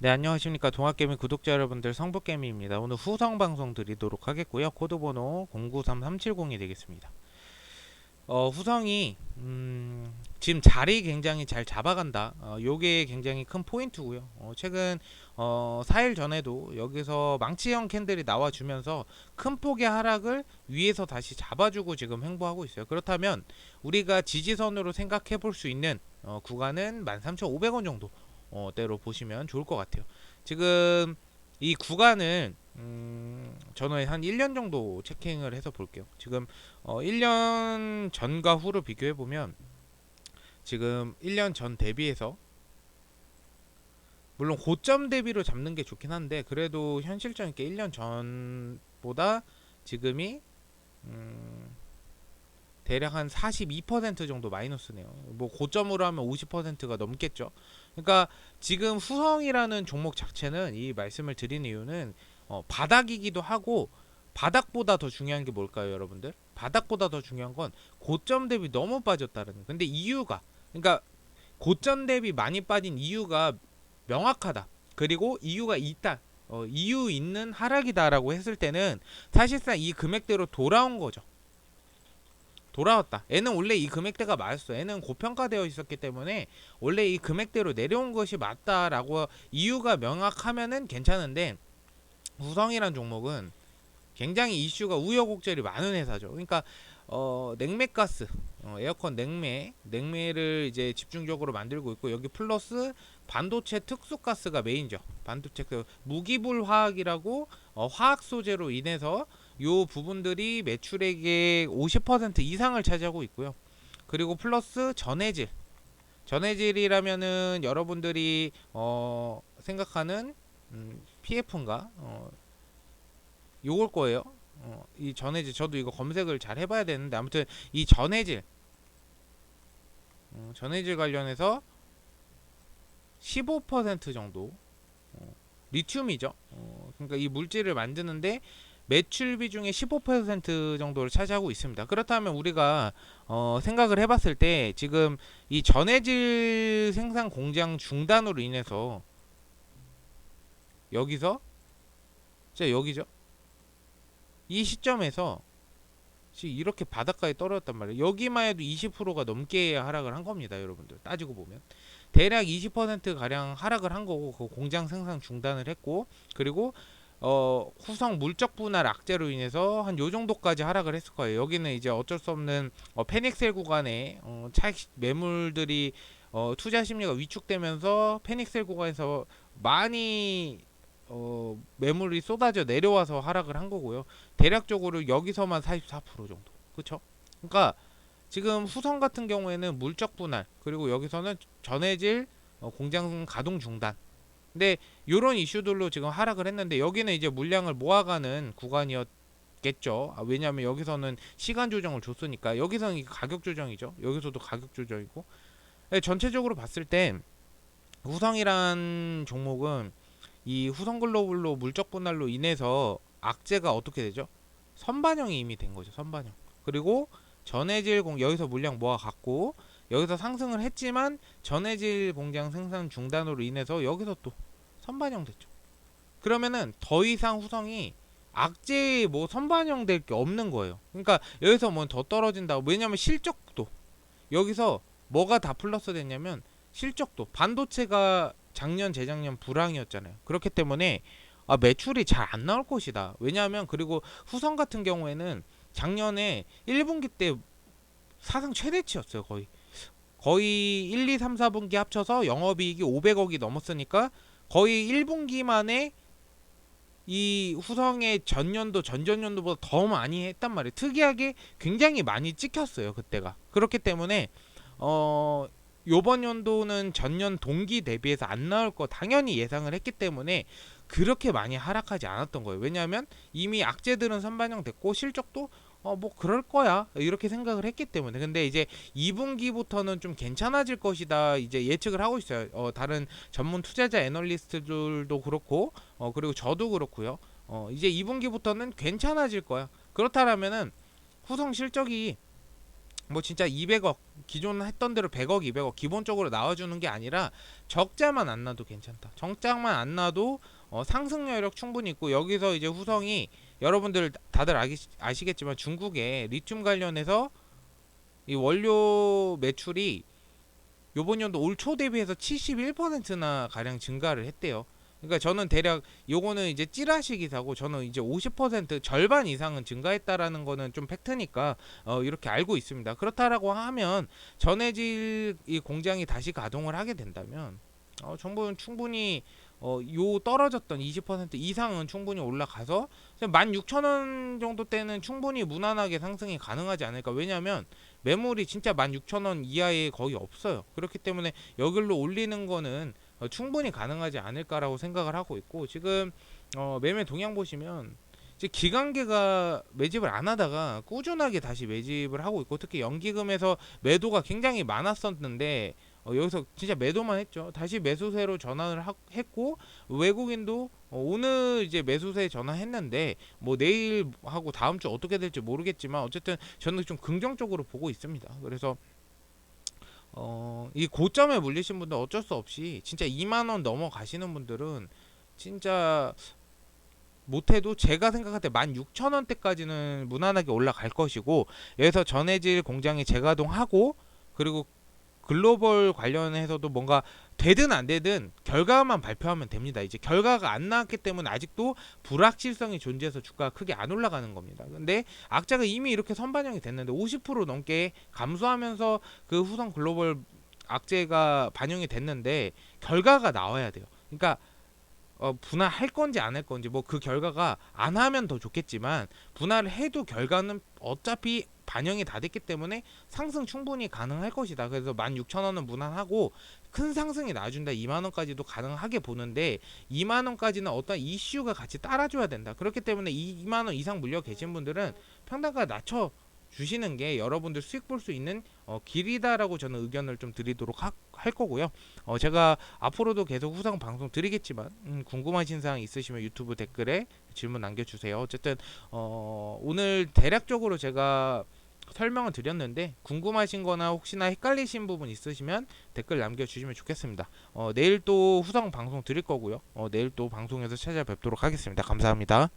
네, 안녕하십니까. 동학개미 구독자 여러분들 성북개미입니다. 오늘 후성 방송 드리도록 하겠고요. 코드번호 093370이 되겠습니다. 어, 후성이 음, 지금 자리 굉장히 잘 잡아간다. 어, 요게 굉장히 큰 포인트고요. 어, 최근 어, 4일 전에도 여기서 망치형 캔들이 나와주면서 큰 폭의 하락을 위에서 다시 잡아주고 지금 횡보하고 있어요. 그렇다면 우리가 지지선으로 생각해 볼 수 있는 어, 구간은 13,500원 정도 어, 대로 보시면 좋을 것 같아요. 지금 이 구간을 음, 저는 한 1년 정도 체킹을 해서 볼게요. 지금 어, 1년 전과 후를 비교해 보면 지금 1년 전 대비해서 물론 고점 대비로 잡는 게 좋긴 한데 그래도 현실적 있게 1년 전보다 지금이 음, 대략 한 42% 정도 마이너스네요. 뭐 고점으로 하면 50%가 넘겠죠. 그러니까 지금 후성이라는 종목 자체는 이 말씀을 드린 이유는 어, 바닥이기도 하고 바닥보다 더 중요한 게 뭘까요, 여러분들? 바닥보다 더 중요한 건 고점 대비 너무 빠졌다는 거. 근데 이유가 그러니까 고점 대비 많이 빠진 이유가 명확하다. 그리고 이유가 있다. 어, 이유 있는 하락이다라고 했을 때는 사실상 이 금액대로 돌아온 거죠. 돌아왔다. 얘는 원래 이 금액대가 맞았어. 얘는 고평가되어 있었기 때문에 원래 이 금액대로 내려온 것이 맞다라고 이유가 명확하면은 괜찮은데 후성이란 종목은 굉장히 이슈가 우여곡절이 많은 회사죠. 그러니까 어, 냉매가스, 어, 에어컨 냉매, 냉매를 이제 집중적으로 만들고 있고 여기 플러스 반도체 특수가스가 메인죠. 반도체 그 무기불 화학이라고 어, 화학 소재로 인해서 요 부분들이 매출액의 50% 이상을 차지하고 있고요. 그리고 플러스 전해질. 전해질이라면은 여러분들이 어, 생각하는 음, PF인가? 어, 요걸 거예요. 어, 이 전해질 저도 이거 검색을 잘 해봐야 되는데 아무튼 이 전해질 어, 전해질 관련해서 15% 정도 어, 리튬이죠. 어, 그러니까 이 물질을 만드는데 매출비 중에 15% 정도를 차지하고 있습니다. 그렇다면 우리가 어, 생각을 해봤을 때 지금 이 전해질 생산 공장 중단으로 인해서 여기서 자 여기죠. 이 시점에서 지금 이렇게 바닥까지 떨어졌단 말이에요. 여기만 해도 20%가 넘게 하락을 한 겁니다, 여러분들. 따지고 보면 대략 20% 가량 하락을 한 거고 그 공장 생산 중단을 했고 그리고 어, 후성 물적 분할 악재로 인해서 한 요 정도까지 하락을 했을 거예요. 여기는 이제 어쩔 수 없는 어, 패닉셀 구간에 어, 차익 매물들이 어, 투자 심리가 위축되면서 패닉셀 구간에서 많이 어, 매물이 쏟아져 내려와서 하락을 한 거고요. 대략적으로 여기서만 44% 정도. 그렇죠? 그러니까 지금 후성 같은 경우에는 물적 분할 그리고 여기서는 전해질 어, 공장 가동 중단. 근데 이런 이슈들로 지금 하락을 했는데 여기는 이제 물량을 모아가는 구간이었 겠죠. 아, 왜냐하면 여기서는 시간 조정을 줬으니까 여기서는 가격 조정이죠. 여기서도 가격 조정이고 네, 전체적으로 봤을 때 후성이란 종목은 이 후성 글로벌로 물적 분할로 인해서 악재가 어떻게 되죠? 선반영이 이미 된 거죠. 선반영. 그리고 전해질 공 여기서 물량 모아 갖고 여기서 상승을 했지만 전해질 공장 생산 중단으로 인해서 여기서 또 선반영 됐죠. 그러면은 더 이상 후성이 악재 뭐 선반영 될 게 없는 거예요. 그러니까 여기서 뭐 더 떨어진다. 왜냐면 실적도 여기서 뭐가 다 플러스 됐냐면 실적도 반도체가 작년 재작년 불황이었잖아요. 그렇기 때문에 아, 매출이 잘 안 나올 것이다. 왜냐하면 그리고 후성 같은 경우에는 작년에 1분기 때 사상 최대치였어요. 거의 거의 1, 2, 3, 4분기 합쳐서 영업이익이 500억이 넘었으니까 거의 1분기 만에 이 후성의 전년도 전전년도보다 더 많이 했단 말이에요. 특이하게 굉장히 많이 찍혔어요. 그때가 그렇기 때문에 어 요번 연도는 전년 동기 대비해서 안 나올 거 당연히 예상을 했기 때문에 그렇게 많이 하락하지 않았던 거예요. 왜냐하면 이미 악재들은 선반영됐고 실적도 어 뭐 그럴 거야 이렇게 생각을 했기 때문에 근데 이제 2분기부터는 좀 괜찮아질 것이다 이제 예측을 하고 있어요. 어 다른 전문 투자자 애널리스트들도 그렇고 어 그리고 저도 그렇고요. 어 이제 2분기부터는 괜찮아질 거야. 그렇다라면은 후성 실적이 뭐 진짜 200억 기존 했던 대로 100억, 200억 기본적으로 나와주는 게 아니라 적자만 안 나도 괜찮다. 정장만 안 나도 어, 상승 여력 충분히 있고 여기서 이제 후성이 여러분들 다들 아기, 아시겠지만 중국에 리튬 관련해서 이 원료 매출이 요번 연도 올 초 대비해서 71%나 가량 증가를 했대요. 그러니까 저는 대략 요거는 이제 찌라시 기사고 저는 이제 50% 절반 이상은 증가했다라는 거는 좀 팩트니까 어 이렇게 알고 있습니다. 그렇다라고 하면 전해질 이 공장이 다시 가동을 하게 된다면 어 정부는 충분히 어 요 떨어졌던 20% 이상은 충분히 올라가서 16,000원 정도 때는 충분히 무난하게 상승이 가능하지 않을까. 왜냐면 매물이 진짜 16,000원 이하에 거의 없어요. 그렇기 때문에 여기로 올리는 거는 어, 충분히 가능하지 않을까라고 생각을 하고 있고 지금 어, 매매 동향 보시면 이제 기관계가 매집을 안 하다가 꾸준하게 다시 매집을 하고 있고 특히 연기금에서 매도가 굉장히 많았었는데 어, 여기서 진짜 매도만 했죠. 다시 매수세로 전환을 하, 했고 외국인도 어, 오늘 이제 매수세 전환했는데 뭐 내일 하고 다음 주 어떻게 될지 모르겠지만 어쨌든 저는 좀 긍정적으로 보고 있습니다. 그래서 어, 이 고점에 물리신 분들 어쩔 수 없이 진짜 2만 원 넘어가시는 분들은 진짜 못해도 제가 생각할 때 16,000원대까지는 무난하게 올라갈 것이고 여기서 전해질 공장이 재가동하고 그리고 글로벌 관련해서도 뭔가 되든 안 되든 결과만 발표하면 됩니다. 이제 결과가 안 나왔기 때문에 아직도 불확실성이 존재해서 주가가 크게 안 올라가는 겁니다. 근데 악자가 이미 이렇게 선반영이 됐는데 50% 넘게 감소하면서 그 후성 글로벌 악재가 반영이 됐는데 결과가 나와야 돼요. 그러니까 어, 분할할 건지 안 할 건지 뭐 그 결과가 안 하면 더 좋겠지만 분할을 해도 결과는 어차피 반영이 다 됐기 때문에 상승 충분히 가능할 것이다. 그래서 16,000원은 무난하고 큰 상승이 나준다. 2만 원까지도 가능하게 보는데 2만 원까지는 어떤 이슈가 같이 따라줘야 된다. 그렇기 때문에 2만 원 이상 물려 계신 분들은 평단가 낮춰 주시는 게 여러분들 수익 볼 수 있는 어, 길이다라고 저는 의견을 좀 드리도록 하, 할 거고요. 어, 제가 앞으로도 계속 후상 방송 드리겠지만 음, 궁금하신 사항 있으시면 유튜브 댓글에 질문 남겨주세요. 어쨌든 어, 오늘 대략적으로 제가 설명을 드렸는데 궁금하신 거나 혹시나 헷갈리신 부분 있으시면 댓글 남겨주시면 좋겠습니다. 어, 내일 또 후성 방송 드릴 거고요. 어, 내일 또 방송에서 찾아뵙도록 하겠습니다. 감사합니다.